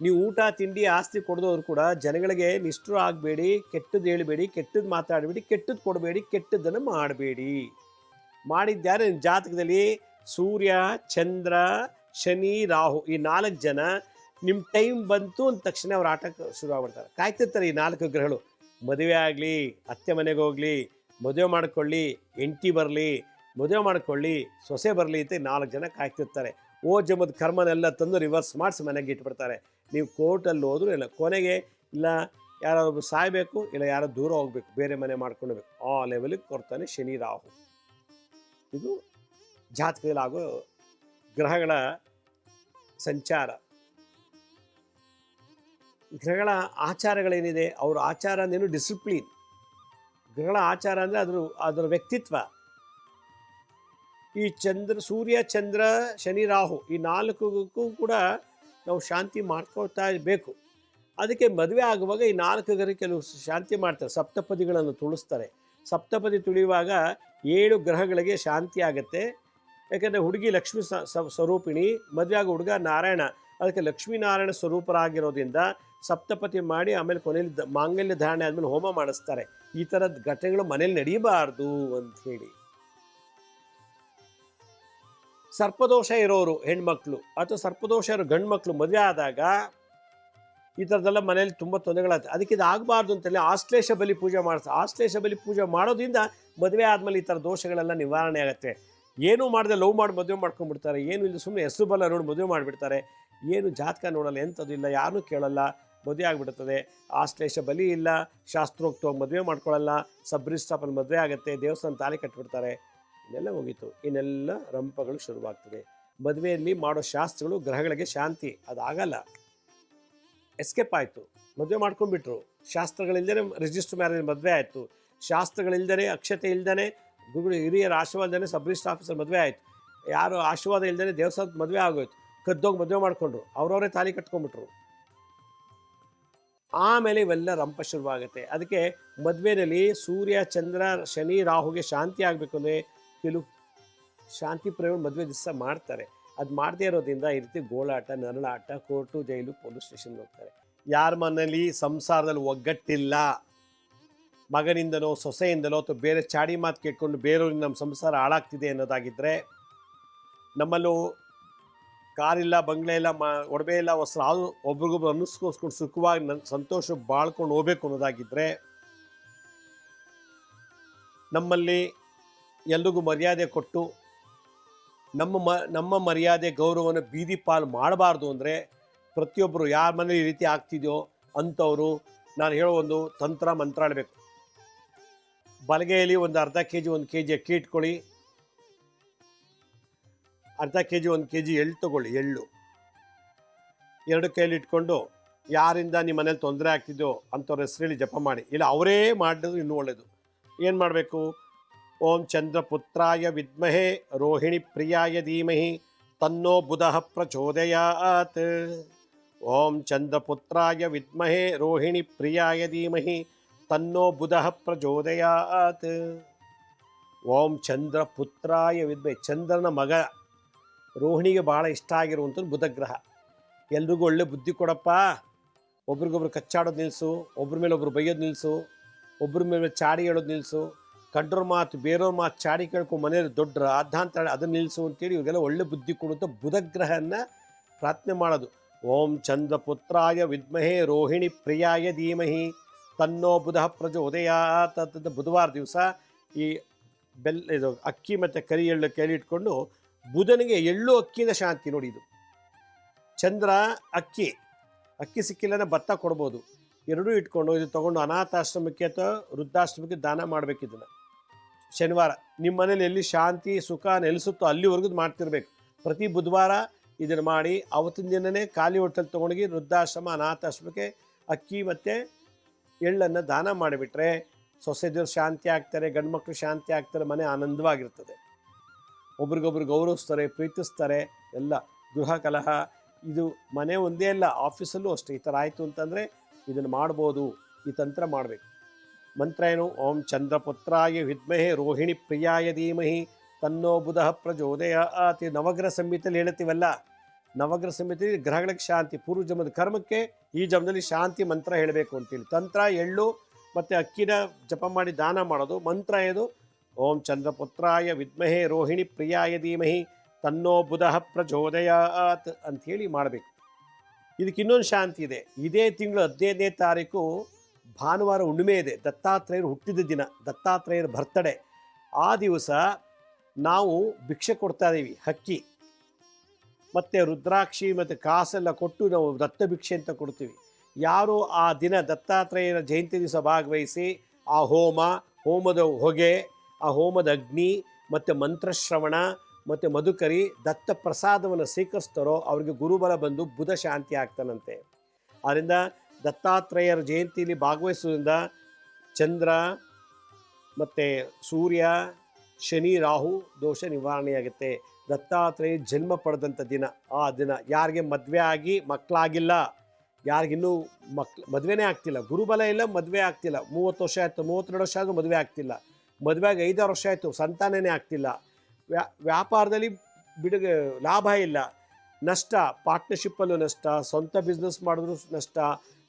ನೀವು ಊಟ, ತಿಂಡಿ, ಆಸ್ತಿ ಕೊಡದವ್ರು ಕೂಡ ಜನಗಳಿಗೆ ನಿಷ್ಠರು ಆಗಬೇಡಿ, ಕೆಟ್ಟದ್ದು ಹೇಳಬೇಡಿ, ಕೆಟ್ಟದ್ದು ಮಾತಾಡಬೇಡಿ, ಕೆಟ್ಟದ್ದು ಕೊಡಬೇಡಿ, ಕೆಟ್ಟದ್ದನ್ನು ಮಾಡಬೇಡಿ. ಮಾಡಿದ್ದಾರೆ ಜಾತಕದಲ್ಲಿ ಸೂರ್ಯ, ಚಂದ್ರ ಶನಿ, ರಾಹು ಈ ನಾಲ್ಕು ಜನ ನಿಮ್ಮ ಟೈಮ್ ಬಂತು ಅಂದ ತಕ್ಷಣ ಅವ್ರ ಆಟಕ್ಕೆ ಶುರು ಆಗ್ಬಿಡ್ತಾರೆ. ಕಾಯ್ತಿರ್ತಾರೆ ಈ ನಾಲ್ಕು ಗ್ರಹಗಳು. ಮದುವೆ ಆಗಲಿ, ಅತ್ತೆ ಮನೆಗೆ ಹೋಗಲಿ, ಮದುವೆ ಮಾಡ್ಕೊಳ್ಳಿ ಎಂಟಿ ಬರಲಿ, ಮದುವೆ ಮಾಡ್ಕೊಳ್ಳಿ, ಸೊಸೆ ಬರಲಿ ಅಂತ ನಾಲ್ಕು ಜನ ಕಾಯ್ತಿರ್ತಾರೆ. ಓ ಜಮದ ಕರ್ಮನೆಲ್ಲ ತಂದು ರಿವರ್ಸ್ ಮಾಡಿಸಿ ಮನೆಗೆ ಇಟ್ಬಿಡ್ತಾರೆ. ನೀವು ಕೋರ್ಟಲ್ಲಿ ಹೋದ್ರು ಇಲ್ಲ, ಕೊನೆಗೆ ಇಲ್ಲ ಯಾರೊಬ್ಬರು ಸಾಯಬೇಕು, ಇಲ್ಲ ಯಾರೋ ದೂರ ಹೋಗ್ಬೇಕು, ಬೇರೆ ಮನೆ ಮಾಡ್ಕೊಳ್ಬೇಕು ಆ ಲೆವೆಲಿಗೆ ಕೊಡ್ತಾನೆ ಶನಿ, ರಾಹು. ಇದು ಜಾತಕದಲ್ಲಿ ಆಗೋ ಗ್ರಹಗಳ ಸಂಚಾರ. ಗ್ರಹಗಳ ಆಚಾರಗಳೇನಿದೆ, ಅವ್ರ ಆಚಾರ ಅಂದೇನು ಡಿಸಿಪ್ಲಿನ್ ಗ್ರಹಗಳ ಆಚಾರ ಅಂದರೆ ಅದರ ಅದರ ವ್ಯಕ್ತಿತ್ವ. ಈ ಚಂದ್ರ, ಸೂರ್ಯ, ಚಂದ್ರ, ಶನಿ, ರಾಹು ಈ ನಾಲ್ಕಕ್ಕೂ ಕೂಡ ನಾವು ಶಾಂತಿ ಮಾಡ್ಕೊಳ್ತಾ ಬೇಕು. ಅದಕ್ಕೆ ಮದುವೆ ಆಗುವಾಗ ಈ ನಾಲ್ಕು ಗ್ರಹ ಕೆಲವು ಶಾಂತಿ ಮಾಡ್ತಾರೆ, ಸಪ್ತಪದಿಗಳನ್ನು ತುಳಿಸ್ತಾರೆ. ಸಪ್ತಪದಿ ತುಳಿಯುವಾಗ ಏಳು ಗ್ರಹಗಳಿಗೆ ಶಾಂತಿ ಆಗುತ್ತೆ. ಯಾಕಂದರೆ ಹುಡುಗಿ ಲಕ್ಷ್ಮೀ ಸ್ವರೂಪಿಣಿ, ಮದುವೆ ಆಗೋ ಹುಡುಗ ನಾರಾಯಣ. ಅದಕ್ಕೆ ಲಕ್ಷ್ಮೀನಾರಾಯಣ ಸ್ವರೂಪರಾಗಿರೋದ್ರಿಂದ ಸಪ್ತಪತಿ ಮಾಡಿ ಆಮೇಲೆ ಕೊನೆಯಲ್ಲಿ ದ- ಮಾಂಗಲ್ಯ ಧಾರಣೆ ಆದಮೇಲೆ ಹೋಮ ಮಾಡಿಸ್ತಾರೆ. ಈ ಥರದ ಘಟನೆಗಳು ಮನೇಲಿ ನಡೀಬಾರ್ದು ಅಂತ ಹೇಳಿ. ಸರ್ಪದೋಷ ಇರೋರು ಹೆಣ್ಮಕ್ಳು ಅಥವಾ ಸರ್ಪದೋಷ ಇರೋ ಗಂಡ್ಮಕ್ಳು ಮದುವೆ ಆದಾಗ ಈ ಥರದ್ದೆಲ್ಲ ಮನೇಲಿ ತುಂಬ ತೊಂದರೆಗಳಾಗ್ತದೆ. ಅದಕ್ಕೆ ಇದು ಆಗಬಾರ್ದು ಅಂತೇಳಿ ಆಶ್ಲೇಷ ಬಲಿ ಪೂಜೆ ಮಾಡ್ತಾರೆ ಆಶ್ಲೇಷ ಬಲಿ ಪೂಜೆ ಮಾಡೋದ್ರಿಂದ ಮದುವೆ ಆದಮೇಲೆ ಈ ಥರ ದೋಷಗಳೆಲ್ಲ ನಿವಾರಣೆ ಆಗುತ್ತೆ. ಏನೂ ಮಾಡದೆ ಲವ್ ಮಾಡಿ ಮದುವೆ ಮಾಡ್ಕೊಂಡ್ಬಿಡ್ತಾರೆ, ಏನು ಇಲ್ಲ ಸುಮ್ಮನೆ ಹೆಸರು ಬಲ್ಲ ನೋಡಿ ಮದುವೆ ಮಾಡಿಬಿಡ್ತಾರೆ, ಏನು ಜಾತಕ ನೋಡಲ್ಲ, ಎಂಥದ್ದು ಇಲ್ಲ ಯಾರೂ ಕೇಳಲ್ಲ, ಮದುವೆ ಆಗಿಬಿಡ್ತದೆ. ಆಶ್ಲೇಷ ಬಲಿ ಇಲ್ಲ, ಶಾಸ್ತ್ರೋಕ್ತವಾಗಿ ಮದುವೆ ಮಾಡ್ಕೊಳ್ಳಲ್ಲ, ಸಬ್ರಿಸ್ಟಾಪಲ್ಲಿ ಮದುವೆ ಆಗುತ್ತೆ ದೇವಸ್ಥಾನ ತಾಳಿ ಕಟ್ಬಿಡ್ತಾರೆ. ಇನ್ನೆಲ್ಲ ಮುಗೀತು. ಇನ್ನೆಲ್ಲ ರಂಪಗಳು ಶುರುವಾಗ್ತದೆ. ಮದುವೆಯಲ್ಲಿ ಮಾಡೋ ಶಾಸ್ತ್ರಗಳು, ಗ್ರಹಗಳಿಗೆ ಶಾಂತಿ ಅದಾಗಲ್ಲ ಎಸ್ಕೇಪ್ ಆಯಿತು. ಮದುವೆ ಮಾಡ್ಕೊಂಡ್ಬಿಟ್ರು. ಶಾಸ್ತ್ರಗಳಿಲ್ಲದೇ ರಿಜಿಸ್ಟರ್ ಮ್ಯಾರೇಜ್ ಮದುವೆ ಆಯಿತು. ಶಾಸ್ತ್ರಗಳಿಲ್ಲದೇ ಅಕ್ಷತೆ ಇಲ್ದೇ ಗುರು ಹಿರಿಯರ ಆಶೀರ್ವಾದ ಇಲ್ದೇ ಸಬ್ ರಿಜಿಸ್ಟರ್ ಆಫೀಸರ್ ಮದುವೆ ಆಯಿತು. ಯಾರು ಆಶೀರ್ವಾದ ಇಲ್ಲದೇ ದೇವಸ್ಥಾನದ ಮದುವೆ ಆಗೋಯ್ತು. ಕದ್ದೋಗಿ ಮದುವೆ ಮಾಡಿಕೊಂಡ್ರು. ಅವ್ರವರೇ ತಾಲಿ ಕಟ್ಕೊಂಡ್ಬಿಟ್ರು. ಆಮೇಲೆ ಇವೆಲ್ಲ ರಂಪ ಶುರುವಾಗುತ್ತೆ. ಅದಕ್ಕೆ ಮದುವೆಯಲ್ಲಿ ಸೂರ್ಯ, ಚಂದ್ರ, ಶನಿ, ರಾಹುಗೆ ಶಾಂತಿ ಆಗಬೇಕು ಅಂದರೆ ಕೆಲವು ಶಾಂತಿ ಪ್ರಯೋಗ ಮದುವೆ ದಿವಸ ಮಾಡ್ತಾರೆ. ಅದು ಮಾಡದೇ ಇರೋದ್ರಿಂದ ಈ ರೀತಿ ಗೋಳಾಟ, ನರಳಾಟ, ಕೋರ್ಟು, ಜೈಲು, ಪೊಲೀಸ್ ಸ್ಟೇಷನ್ಗೆ ಹೋಗ್ತಾರೆ. ಯಾರ ಮನೇಲಿ ಸಂಸಾರದಲ್ಲಿ ಒಗ್ಗಟ್ಟಿಲ್ಲ. ಮಗನಿಂದನೋ ಸೊಸೆಯಿಂದಲೋ ಅಥವಾ ಬೇರೆ ಚಾಡಿ ಮಾತು ಕೇಳ್ಕೊಂಡು ಬೇರೆಯವ್ರಿಗೆ ನಮ್ಮ ಸಂಸಾರ ಹಾಳಾಗ್ತಿದೆ ಅನ್ನೋದಾಗಿದ್ದರೆ ನಮ್ಮಲ್ಲೂ ಕಾರಿಲ್ಲ ಬಂಗ್ಲೆ ಇಲ್ಲ, ಮಾ, ಒಡವೆ ಇಲ್ಲ ಹೊಸ ಅದು ಒಬ್ರಿಗೊಬ್ರು ಅನ್ನಿಸ್ಕೋಸ್ಕೊಂಡು ಸುಖವಾಗಿ ನನ್ನ ಸಂತೋಷ ಬಾಳ್ಕೊಂಡು ಹೋಗ್ಬೇಕು ಅನ್ನೋದಾಗಿದ್ದರೆ ನಮ್ಮಲ್ಲಿ ಎಲ್ರಿಗೂ ಮರ್ಯಾದೆ ಕೊಟ್ಟು ನಮ್ಮ ಮ, ನಮ್ಮ ಮರ್ಯಾದೆ, ಗೌರವವನ್ನು ಬೀದಿ ಪಾಲು ಮಾಡಬಾರ್ದು ಅಂದರೆ ಪ್ರತಿಯೊಬ್ಬರು ಯಾರ ಮನೇಲಿ ಈ ರೀತಿ ಆಗ್ತಿದೆಯೋ ಅಂಥವರು ನಾನು ಹೇಳೋ ಒಂದು ತಂತ್ರ, ಮಂತ್ರ ಆಡಬೇಕು ಬಲಗೆಯಲ್ಲಿ ಒಂದು ಅರ್ಧ ಕೆ ಜಿ ಒಂದು ಕೆ ಜಿ ಅಕ್ಕಿ ಇಟ್ಕೊಳ್ಳಿ. ಅರ್ಧ ಕೆ ಜಿ ಒಂದು ಕೆ ಜಿ ಎಳ್ಳು ತಗೊಳ್ಳಿ, ಎಳ್ಳು. ಎರಡು ಕೈಯಲ್ಲಿ ಇಟ್ಕೊಂಡು ಯಾರಿಂದ ನಿಮ್ಮ ಮನೇಲಿ ತೊಂದರೆ ಆಗ್ತಿದೆಯೋ ಅಂಥವ್ರ ಹೆಸರಲ್ಲಿ ಜಪ ಮಾಡಿ. ಇಲ್ಲ, ಅವರೇ ಮಾಡಿದ್ರು ಇನ್ನೂ ಒಳ್ಳೆಯದು ಏನು ಮಾಡಬೇಕು? ಓಂ ಚಂದ್ರಪುತ್ರಾಯ ವಿದ್ಮಹೇ, ರೋಹಿಣಿ ಪ್ರಿಯಾಯ ಧೀಮಹಿ, ತನ್ನೋ ಬುಧಃ ಪ್ರಚೋದಯಾತ್. ಓಂ ಚಂದ್ರಪುತ್ರಾಯ ವಿದ್ಮಹೇ, ರೋಹಿಣಿ ಪ್ರಿಯಾಯ ಧೀಮಹಿ ತನ್ನೋ ಬುಧ ಪ್ರಚೋದಯಾತ್. ಓಂ ಚಂದ್ರ ಪುತ್ರಾಯ ವಿದ್ಮೆ. ಚಂದ್ರನ ಮಗ ರೋಹಿಣಿಗೆ ಭಾಳ ಇಷ್ಟ ಆಗಿರುವಂಥದ್ದು ಬುಧಗ್ರಹ. ಎಲ್ರಿಗೂ ಒಳ್ಳೆ ಬುದ್ಧಿ ಕೊಡಪ್ಪ. ಒಬ್ರಿಗೊಬ್ರು ಕಚ್ಚಾಡೋದು ನಿಲ್ಲಿಸು ಒಬ್ರ ಮೇಲೆ ಒಬ್ರು ಬೈಯೋದು ನಿಲ್ಲಿಸು ಒಬ್ರ ಮೇಲೆ ಚಾಡಿ ಹೇಳೋದು ನಿಲ್ಲಿಸು ಕಂಡ್ರ ಮಾತು, ಬೇರೆಯವ್ರ ಮಾತು ಚಾಡಿ ಕೇಳ್ಕೊ ಮನೇಲಿ ದೊಡ್ಡ ರಾಧಾಂತ ಅದನ್ನು ನಿಲ್ಲಿಸು ಅಂತೇಳಿ ಇವರಿಗೆಲ್ಲ ಒಳ್ಳೆ ಬುದ್ಧಿ ಕೊಡುವಂಥ ಬುಧಗ್ರಹನ ಪ್ರಾರ್ಥನೆ ಮಾಡೋದು. ಓಂ ಚಂದ್ರಪುತ್ರಾಯ ವಿದ್ಮಹೇ ರೋಹಿಣಿ ಪ್ರಿಯಾಯ ಧೀಮಹಿ. ತನ್ನೋ ಬುಧ ಪ್ರಚೋದಯಾತ್ ಅಂತ ಬುಧವಾರ ದಿವಸ ಈ ಬೆಲ್, ಇದು ಅಕ್ಕಿ ಮತ್ತು ಕರಿ ಎಳ್ಳು ಕೇಳಿಟ್ಕೊಂಡು ಬುಧನಿಗೆ ಎಳ್ಳು ಅಕ್ಕಿನ ಶಾಂತಿ ನೋಡಿ ಇದು ಚಂದ್ರ ಅಕ್ಕಿ ಅಕ್ಕಿ ಸಿಕ್ಕಿಲ್ಲನೇ ಭತ್ತ ಕೊಡ್ಬೋದು. ಎರಡೂ ಇಟ್ಕೊಂಡು ಇದು ತೊಗೊಂಡು ಅನಾಥಾಶ್ರಮಕ್ಕೆ ಅಥವಾ ವೃದ್ಧಾಶ್ರಮಕ್ಕೆ ದಾನ ಮಾಡಬೇಕು ಇದನ್ನು ಶನಿವಾರ ನಿಮ್ಮ ಮನೇಲಿ ಎಲ್ಲಿ ಶಾಂತಿ, ಸುಖ ನೆಲೆಸುತ್ತೋ ಅಲ್ಲಿವರೆಗೂ ಮಾಡ್ತಿರ್ಬೇಕು. ಪ್ರತಿ ಬುಧವಾರ ಇದನ್ನು ಮಾಡಿ ಅವತ್ತಿನ ದಿನನೇ ಖಾಲಿ ಹೊಟ್ಟೆಲ್ ತೊಗೊಂಡೋಗಿ ವೃದ್ಧಾಶ್ರಮ, ಅನಾಥಾಶ್ರಮಕ್ಕೆ ಅಕ್ಕಿ ಮತ್ತು ಎಳ್ಳನ್ನು ದಾನ ಮಾಡಿಬಿಟ್ರೆ ಸೊಸೆದೇವ್ರು ಶಾಂತಿ ಆಗ್ತಾರೆ ಗಂಡು ಮಕ್ಕಳು ಶಾಂತಿ ಆಗ್ತಾರೆ, ಮನೆ ಆನಂದವಾಗಿರ್ತದೆ. ಒಬ್ರಿಗೊಬ್ರು ಗೌರವಿಸ್ತಾರೆ, ಪ್ರೀತಿಸ್ತಾರೆ, ಎಲ್ಲ ಗೃಹ ಕಲಹ, ಇದು ಮನೆ ಒಂದೇ ಅಲ್ಲ, ಆಫೀಸಲ್ಲೂ ಅಷ್ಟೇ. ಈ ಥರ ಆಯಿತು ಅಂತಂದರೆ ಇದನ್ನು ಮಾಡ್ಬೋದು, ಈ ತಂತ್ರ ಮಾಡಬೇಕು. ಮಂತ್ರ ಏನು? ಓಂ ಚಂದ್ರಪುತ್ರಾಯ ವಿದ್ಮಹೆ ರೋಹಿಣಿ ಪ್ರಿಯಾಯ ಧೀಮಹಿ ತನ್ನೋ ಬುಧ ಪ್ರಚೋದಯ ಆತಿ ನವಗ್ರಹ ಸಂಹಿತೆಯಲ್ಲಿ ಹೇಳ್ತೀವಲ್ಲ ನವಗ್ರಹ ಸಮಿತಿ ಗ್ರಹಗಳಿಗೆ ಶಾಂತಿ, ಪೂರ್ವ ಜನ್ಮದ ಕರ್ಮಕ್ಕೆ ಈ ಜನ್ಮದಲ್ಲಿ ಶಾಂತಿ ಮಂತ್ರ ಹೇಳಬೇಕು ಅಂತೇಳಿ ತಂತ್ರ, ಎಳ್ಳು ಮತ್ತು ಅಕ್ಕಿನ ಜಪ ಮಾಡಿ ದಾನ ಮಾಡೋದು. ಮಂತ್ರ ಇದು ಓಂ ಚಂದ್ರಪುತ್ರಾಯ ವಿದ್ಮಹೆ ರೋಹಿಣಿ ಪ್ರಿಯಾಯ ಧೀಮಹಿ ತನ್ನೋ ಬುಧ ಪ್ರಚೋದಯಾತ್ ಅಂಥೇಳಿ ಮಾಡಬೇಕು. ಇದಕ್ಕೆ ಇನ್ನೊಂದು ಶಾಂತಿ ಇದೆ. ಇದೇ ತಿಂಗಳು ಹದಿನೈದನೇ ತಾರೀಕು ಭಾನುವಾರ ಹುಣ್ಣಿಮೆ ಇದೆ. ದತ್ತಾತ್ರೇಯರು ಹುಟ್ಟಿದ ದಿನ. ದತ್ತಾತ್ರೇಯರ ಬರ್ತಡೆ ಆ ದಿವಸ ನಾವು ಭಿಕ್ಷೆ ಕೊಡ್ತಾ ಇದ್ದೀವಿ. ಹಕ್ಕಿ. ಮತ್ತು ರುದ್ರಾಕ್ಷಿ ಮತ್ತು ಕಾಸೆಲ್ಲ ಕೊಟ್ಟು ನಾವು ದತ್ತ ಭಿಕ್ಷೆ ಅಂತ ಕೊಡ್ತೀವಿ. ಯಾರು ಆ ದಿನ ದತ್ತಾತ್ರೇಯನ ಜಯಂತಿ ದಿವಸ ಭಾಗವಹಿಸಿ ಆ ಹೋಮ, ಹೋಮದ ಹೊಗೆ, ಆ ಹೋಮದ ಅಗ್ನಿ ಮತ್ತು ಮಂತ್ರಶ್ರವಣ ಮತ್ತು ಮಧುಕರಿ ದತ್ತ ಪ್ರಸಾದವನ್ನು ಸ್ವೀಕರಿಸ್ತಾರೋ ಅವರಿಗೆ ಗುರುಬಲ ಬಂದು ಬುಧ ಶಾಂತಿ ಆಗ್ತಾನಂತೆ. ಆದ್ದರಿಂದ ದತ್ತಾತ್ರೇಯರ ಜಯಂತಿಯಲ್ಲಿ ಭಾಗವಹಿಸೋದ್ರಿಂದ ಚಂದ್ರ ಮತ್ತು ಸೂರ್ಯ, ಶನಿ, ರಾಹು ದೋಷ ನಿವಾರಣೆಯಾಗುತ್ತೆ. ದತ್ತಾತ್ರೇಯ ಜನ್ಮ ಪಡೆದಂಥ ದಿನ. ಆ ದಿನ ಯಾರಿಗೆ ಮದುವೆ ಆಗಿ ಮಕ್ಕಳಾಗಿಲ್ಲ ಯಾರಿಗಿನ್ನೂ ಮಕ್ಳು ಮದುವೆನೇ ಆಗ್ತಿಲ್ಲ. ಗುರುಬಲ ಇಲ್ಲ, ಮದುವೆ ಆಗ್ತಿಲ್ಲ. ಮೂವತ್ತು ವರ್ಷ ಆಯಿತು, ಮೂವತ್ತೆರಡು ವರ್ಷ ಆದರೂ ಮದುವೆ ಆಗ್ತಿಲ್ಲ. ಮದುವೆಗೆ ಐದಾರು ವರ್ಷ ಆಯಿತು, ಸಂತಾನನೇ ಆಗ್ತಿಲ್ಲ. ವ್ಯಾ, ವ್ಯಾಪಾರದಲ್ಲಿ ಬಿಡುಗ, ಲಾಭ ಇಲ್ಲ. ನಷ್ಟ ಪಾರ್ಟ್ನರ್ಶಿಪ್ಪಲ್ಲೂ ನಷ್ಟ, ಸ್ವಂತ ಬಿಸ್ನೆಸ್ ಮಾಡಿದ್ರು ನಷ್ಟ,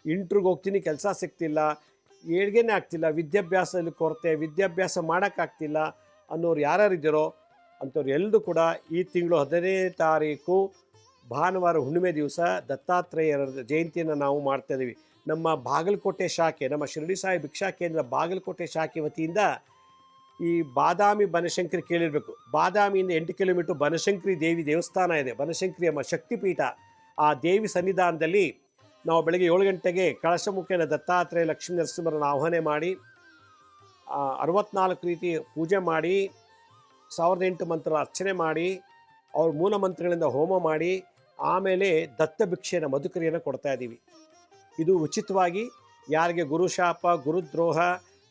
ಇಂಟ್ರಿಗೆ ಹೋಗ್ತೀನಿ, ಕೆಲಸ ಸಿಗ್ತಿಲ್ಲ, ಏಳ್ಗೆನೇ ಆಗ್ತಿಲ್ಲ, ವಿದ್ಯಾಭ್ಯಾಸದಲ್ಲಿ ಕೊರತೆ, ವಿದ್ಯಾಭ್ಯಾಸ ಮಾಡೋಕ್ಕಾಗ್ತಿಲ್ಲ ಅನ್ನೋರು ಯಾರ್ಯಾರು ಇದ್ದೀರೋ ಅಂಥವ್ರು ಎಲ್ಲರೂ ಕೂಡ ಈ ತಿಂಗಳು ಹದಿನೈದನೇ ತಾರೀಕು ಭಾನುವಾರ ಹುಣ್ಣಿಮೆ ದಿವಸ ದತ್ತಾತ್ರೇಯರ ಜಯಂತಿಯನ್ನು ನಾವು ಮಾಡ್ತಾಯಿದ್ದೀವಿ ನಮ್ಮ ಬಾಗಲಕೋಟೆ ಶಾಖೆ, ನಮ್ಮ ಶಿರಡಿ ಸಾಯಿ ಭಿಕ್ಷಾ ಕೇಂದ್ರ ಬಾಗಲಕೋಟೆ ಶಾಖೆ ವತಿಯಿಂದ ಈ ಬಾದಾಮಿ ಬನಶಂಕರಿ ಕೇಳಿರಬೇಕು. ಬಾದಾಮಿಯಿಂದ ಎಂಟು ಕಿಲೋಮೀಟ್ರ್ ಬನಶಂಕರಿ ದೇವಿ ದೇವಸ್ಥಾನ ಇದೆ. ಬನಶಂಕರಿ ಅಮ್ಮ ಶಕ್ತಿಪೀಠ ಆ ದೇವಿ ಸನ್ನಿಧಾನದಲ್ಲಿ ನಾವು ಬೆಳಗ್ಗೆ ಏಳು ಗಂಟೆಗೆ ಕಳಶಮುಖಿನ ದತ್ತಾತ್ರೇಯ ಲಕ್ಷ್ಮೀ ನರಸಿಂಹರನ್ನು ಆಹ್ವಾನ ಮಾಡಿ ಅರವತ್ನಾಲ್ಕು ರೀತಿ ಪೂಜೆ ಮಾಡಿ ಸಾವಿರದ ಎಂಟು ಮಂತ್ರ ಅರ್ಚನೆ ಮಾಡಿ, ಅವ್ರ ಮೂಲ ಮಂತ್ರಗಳಿಂದ ಹೋಮ ಮಾಡಿ, ಆಮೇಲೆ ದತ್ತ ಭಿಕ್ಷೆಯನ್ನು ಮಧುಕರಿಯನ್ನು ಕೊಡ್ತಾ ಇದ್ದೀವಿ ಇದು ಉಚಿತವಾಗಿ ಯಾರಿಗೆ ಗುರುಶಾಪ ಗುರುದ್ರೋಹ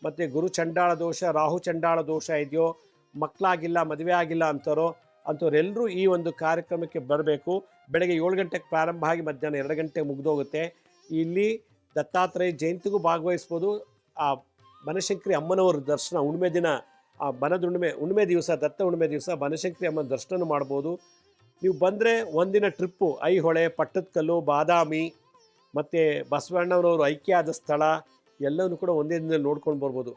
ಮತ್ತು ಗುರು ಚಂಡಾಳ ದೋಷ, ರಾಹು ಚಂಡಾಳ ದೋಷ ಇದೆಯೋ, ಮಕ್ಕಳಾಗಿಲ್ಲ, ಮದುವೆ ಆಗಿಲ್ಲ ಅಂತಾರೋ ಅಂಥವ್ರೆಲ್ಲರೂ ಈ ಒಂದು ಕಾರ್ಯಕ್ರಮಕ್ಕೆ ಬರಬೇಕು. ಬೆಳಗ್ಗೆ ಏಳು ಗಂಟೆಗೆ ಪ್ರಾರಂಭ ಆಗಿ ಮಧ್ಯಾಹ್ನ ಎರಡು ಗಂಟೆಗೆ ಮುಗಿದೋಗುತ್ತೆ. ಇಲ್ಲಿ ದತ್ತಾತ್ರೇಯ ಜಯಂತಿಗೂ ಭಾಗವಹಿಸ್ಬೋದು. ಆ ಬನಶಂಕರಿ ಅಮ್ಮನವರ ದರ್ಶನ ಹುಣ್ಮೆ ದಿನ ಆ ಬನದ ಹುಣ್ಣಿಮೆ ದಿವಸ, ದತ್ತ ಹುಣ್ಣಿಮೆ ದಿವಸ ಬನಶಕ್ತಿ ಅಮ್ಮನ ದರ್ಶನ ಮಾಡ್ಬೋದು. ನೀವು ಬಂದರೆ ಒಂದಿನ ಟ್ರಿಪ್ಪು, ಐಹೊಳೆ ಪಟ್ಟದಕಲ್ಲು ಬಾದಾಮಿ, ಮತ್ತು ಬಸವಣ್ಣನವರು ಐಕ್ಯ ಆದ ಸ್ಥಳ ಎಲ್ಲವನ್ನೂ ಕೂಡ ಒಂದೇ ದಿನದಲ್ಲಿ ನೋಡ್ಕೊಂಡು ಬರ್ಬೋದು.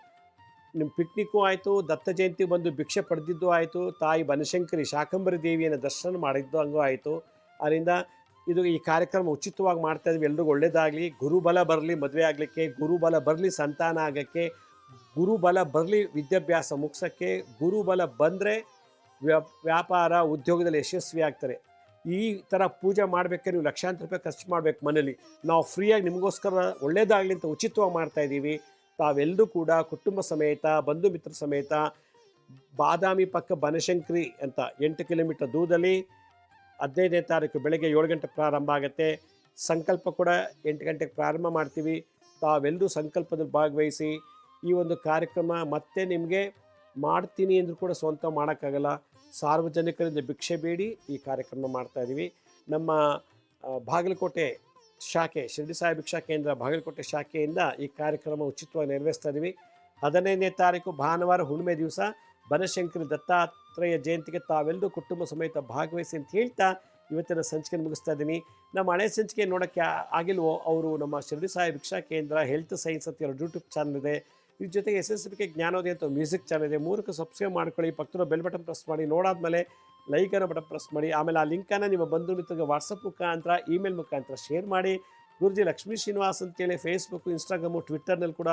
ನಿಮ್ಮ ಪಿಕ್ನಿಕ್ಕು ಆಯಿತು, ದತ್ತ ಜಯಂತಿ ಬಂದು ಭಿಕ್ಷೆ ಪಡೆದಿದ್ದು ಆಯಿತು, ತಾಯಿ ಬನಶಂಕರಿ ಶಾಕಂಬರಿ ದೇವಿಯನ್ನು ದರ್ಶನ ಮಾಡಿದ್ದು ಹಂಗೂ ಆಯಿತು. ಅದರಿಂದ ಇದು ಈ ಕಾರ್ಯಕ್ರಮ ಉಚಿತವಾಗಿ ಮಾಡ್ತಾ ಇದ್ವಿ ಎಲ್ರಿಗೂ ಒಳ್ಳೆಯದಾಗಲಿ ಗುರುಬಲ ಬರಲಿ ಮದುವೆ ಆಗಲಿಕ್ಕೆ, ಗುರುಬಲ ಬರಲಿ, ಸಂತಾನ ಆಗೋಕ್ಕೆ ಗುರುಬಲ ಬರಲಿ ವಿದ್ಯಾಭ್ಯಾಸ ಮುಗಿಸೋಕ್ಕೆ, ಗುರುಬಲ ಬಂದರೆ ವ್ಯಾಪಾರ ಉದ್ಯೋಗದಲ್ಲಿ ಯಶಸ್ವಿ ಆಗ್ತಾರೆ. ಈ ಥರ ಪೂಜೆ ಮಾಡಬೇಕಾದ್ರೆ ನೀವು ಲಕ್ಷಾಂತರ ರೂಪಾಯಿ ಖರ್ಚು ಮಾಡಬೇಕು ಮನೇಲಿ. ನಾವು ಫ್ರೀಯಾಗಿ ನಿಮಗೋಸ್ಕರ ಒಳ್ಳೇದಾಗಲಿ ಅಂತ ಉಚಿತವಾಗಿ ಮಾಡ್ತಾ ಇದ್ದೀವಿ. ತಾವೆಲ್ಲರೂ ಕೂಡ ಕುಟುಂಬ ಸಮೇತ, ಬಂಧು ಮಿತ್ರ ಸಮೇತ, ಬಾದಾಮಿ ಪಕ್ಕ ಬನಶಂಕರಿ ಅಂತ ಎಂಟು ಕಿಲೋಮೀಟರ್ ದೂರದಲ್ಲಿ ಹದಿನೈದನೇ ತಾರೀಕು ಬೆಳಗ್ಗೆ ಏಳು ಗಂಟೆ ಪ್ರಾರಂಭ ಆಗುತ್ತೆ. ಸಂಕಲ್ಪ ಕೂಡ ಎಂಟು ಗಂಟೆಗೆ ಪ್ರಾರಂಭ ಮಾಡ್ತೀವಿ. ತಾವೆಲ್ಲರೂ ಸಂಕಲ್ಪದಲ್ಲಿ ಭಾಗವಹಿಸಿ ಈ ಒಂದು ಕಾರ್ಯಕ್ರಮ ಮತ್ತೆ ನಿಮಗೆ ಮಾಡ್ತೀನಿ ಅಂದರೂ ಕೂಡ ಸ್ವಂತ ಮಾಡೋಕ್ಕಾಗಲ್ಲ. ಸಾರ್ವಜನಿಕರಿಂದ ಭಿಕ್ಷೆ ಬೇಡಿ ಈ ಕಾರ್ಯಕ್ರಮ ಮಾಡ್ತಾ ಇದ್ದೀವಿ ನಮ್ಮ ಬಾಗಲಕೋಟೆ ಶಾಖೆ, ಶಿರಡಿ ಸಾಯಿ ಭಿಕ್ಷಾ ಕೇಂದ್ರ ಬಾಗಲಕೋಟೆ ಶಾಖೆಯಿಂದ ಈ ಕಾರ್ಯಕ್ರಮ ಉಚಿತವಾಗಿ ನೆರವೇರಿಸ್ತಾ ಇದ್ದೀವಿ ಹದಿನೈದನೇ ತಾರೀಕು ಭಾನುವಾರ ಹುಣ್ಣಿಮೆ ದಿವಸ ಬನಶಂಕರಿ ದತ್ತಾತ್ರೇಯ ಜಯಂತಿಗೆ ತಾವೆಲ್ಲರೂ ಕುಟುಂಬ ಸಮೇತ ಭಾಗವಹಿಸಿ ಅಂತ ಹೇಳ್ತಾ ಇವತ್ತಿನ ಸಂಚಿಕೆ ಮುಗಿಸ್ತಾ ಇದ್ದೀನಿ ನಮ್ಮ ಹಳೆ ಸಂಚಿಕೆ ನೋಡೋಕ್ಕೆ ಆಗಿಲ್ವೋ? ಅವರು ನಮ್ಮ ಶಿರಡಿ ಸಾಯಿ ಭಿಕ್ಷಾ ಕೇಂದ್ರ ಹೆಲ್ತ್ ಸೈನ್ಸ್ ಅಂತ ಎರಡು ಯೂಟ್ಯೂಬ್ ಚಾನಲ್ ಇದೆ. ಇದ್ರ ಜೊತೆಗೆ ಎಸ್ ಎಸ್ ಬಿ ಕೆ ಜ್ಞಾನೋದಯ ಅಂತ ಮ್ಯೂಸಿಕ್ ಚಾನಲ್ ಇದೆ. ಮೂರಕ್ಕೆ ಸಬ್ಸ್ಕ್ರೈಬ್ ಮಾಡ್ಕೊಳ್ಳಿ. ಪಕ್ಕದ ಬೆಲ್ ಬಟನ್ ಪ್ರೆಸ್ ಮಾಡಿ. ನೋಡಾದ್ಮೇಲೆ ಲೈಕ್ ಅನ್ನೋ ಬಟನ್ ಪ್ರೆಸ್ ಮಾಡಿ. ಆಮೇಲೆ ಆ ಲಿಂಕನ್ನು ನಿಮ್ಮ ಬಂಧು ಮಿತ್ರರಿಗೆ ವಾಟ್ಸಪ್ ಮುಖಾಂತರ ಇಮೇಲ್ ಮುಖಾಂತರ ಶೇರ್ ಮಾಡಿ. ಗುರುಜಿ ಲಕ್ಷ್ಮೀ ಶ್ರೀನಿವಾಸ್ ಅಂತೇಳಿ ಫೇಸ್ಬುಕ್ ಇನ್ಸ್ಟಾಗ್ರಾಮು ಟ್ವಿಟರ್ನಲ್ಲಿ ಕೂಡ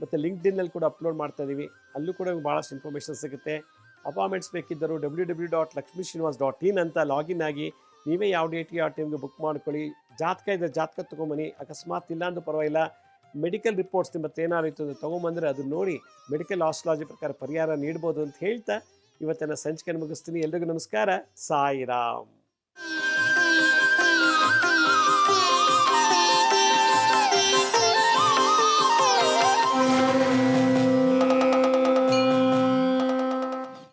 ಮತ್ತು ಲಿಂಕ್ಡಿನ್ನಲ್ಲಿ ಕೂಡ ಅಪ್ಲೋಡ್ ಮಾಡ್ತಾ ಇದ್ದೀವಿ ಅಲ್ಲೂ ಕೂಡ ಭಾಳಷ್ಟು ಇನ್ಫಾರ್ಮೇಷನ್ ಸಿಗುತ್ತೆ. Appointments ಬೇಕಿದ್ದರು W W dot Lakshmi Srinivas dot in ಅಂತ ಲಾಗಿನ್ ಆಗಿ ನೀವೇ ಯಾವ ಡೇಟ್ಗೆ ಯಾವ ಟೈಮ್ಗೆ ಬುಕ್ ಮಾಡ್ಕೊಳ್ಳಿ. ಜಾತಕ ಇದ್ದರೆ ಜಾತಕ ತೊಗೊಂಬನ್ನಿ. ಅಕಸ್ಮಾತ್ ಇಲ್ಲ ಅಂದ್ರೂ ಪರವಾಗಿಲ್ಲ. ಮೆಡಿಕಲ್ ರಿಪೋರ್ಟ್ಸ್ ನಿಮ್ಮ ಹತ್ರ ಇತ್ತು ಅಂದರೆ ತೊಗೊಂಬಂದರೆ ಅದನ್ನ ನೋಡಿ ಮೆಡಿಕಲ್ ಆಸ್ಟ್ರಾಲಜಿ ಪ್ರಕಾರ ಪರಿಹಾರ ನೀಡ್ಬೋದು ಅಂತ ಹೇಳ್ತಾ ಇವತ್ತಿನ ಸಂಚಿಕೆ ಮುಗಿಸ್ತೀನಿ. ಎಲ್ರಿಗೂ ನಮಸ್ಕಾರ. ಸಾಯಿರಾಮ್.